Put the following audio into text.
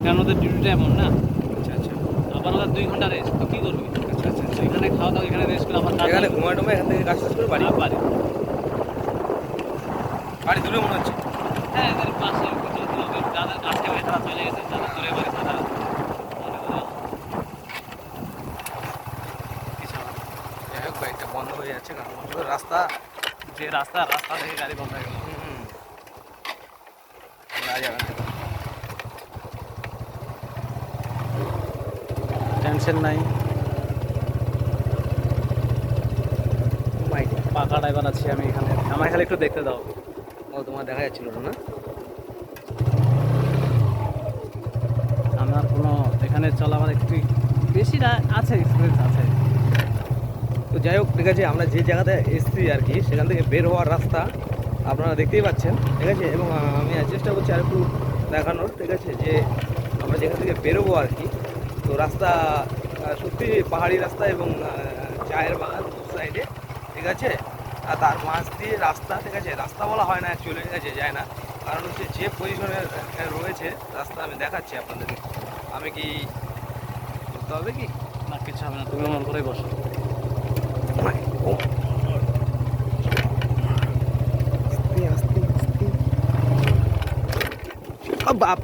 কারণ ওদের ডিউটিটা এমন না। আচ্ছা আচ্ছা। আবার ওদের দুই ঘণ্টা রেস্ট তো কী করবি? আচ্ছা আচ্ছা আচ্ছা। এখানে খাওয়া দাওয়া এখানে রেস্ট করে আবার এখানে। ঘুমায় টুমায় এখান থেকে কাজ করে বাড়ি বাড়ি। বাড়ি দূরে মনে হচ্ছে। হ্যাঁ এদের পাশে যাদের কাছে হয়ে তারা চলে গেছে যাদের দূরে বাড়ি তারা বাইকটা বন্ধ হয়ে যাচ্ছে কারণ রাস্তা যে রাস্তা রাস্তা থেকে গাড়ি বন্ধ হয়ে গেল। না যাবেন টেনশন নাই। বাইক পাকা ড্রাইভার আছি আমি এখানে। আমার খালি একটু দেখতে দাও। ও তোমার দেখা যাচ্ছিল না? আমার কোনো এখানে চলাবার একটু বেশি না- আছে এক্সপিরিয়েন্স আছে। তো যাই হোক ঠিক আছে আমরা যে জায়গাতে এসেছি আর কি সেখান থেকে বের হওয়ার রাস্তা আপনারা দেখতেই পাচ্ছেন ঠিক আছে? এবং আমি চেষ্টা করছি আর একটু দেখানোর ঠিক আছে? যে আমরা যেখান থেকে বেরোবো আর কি তো রাস্তা সত্যি পাহাড়ি রাস্তা এবং চায়ের বাগান দু সাইডে ঠিক আছে? আর তার মাঝ দিয়ে রাস্তা ঠিক আছে? রাস্তা বলা হয় না অ্যাকচুয়ালি ঠিক আছে? যায় না। কারণ হচ্ছে যে পজিশনে রয়েছে রাস্তা আমি দেখাচ্ছি আপনাদেরকে। আমি কি করতে হবে কি? না কিছু হবে না তুমি মন করেই বসো। আস্তে আস্তে বাপ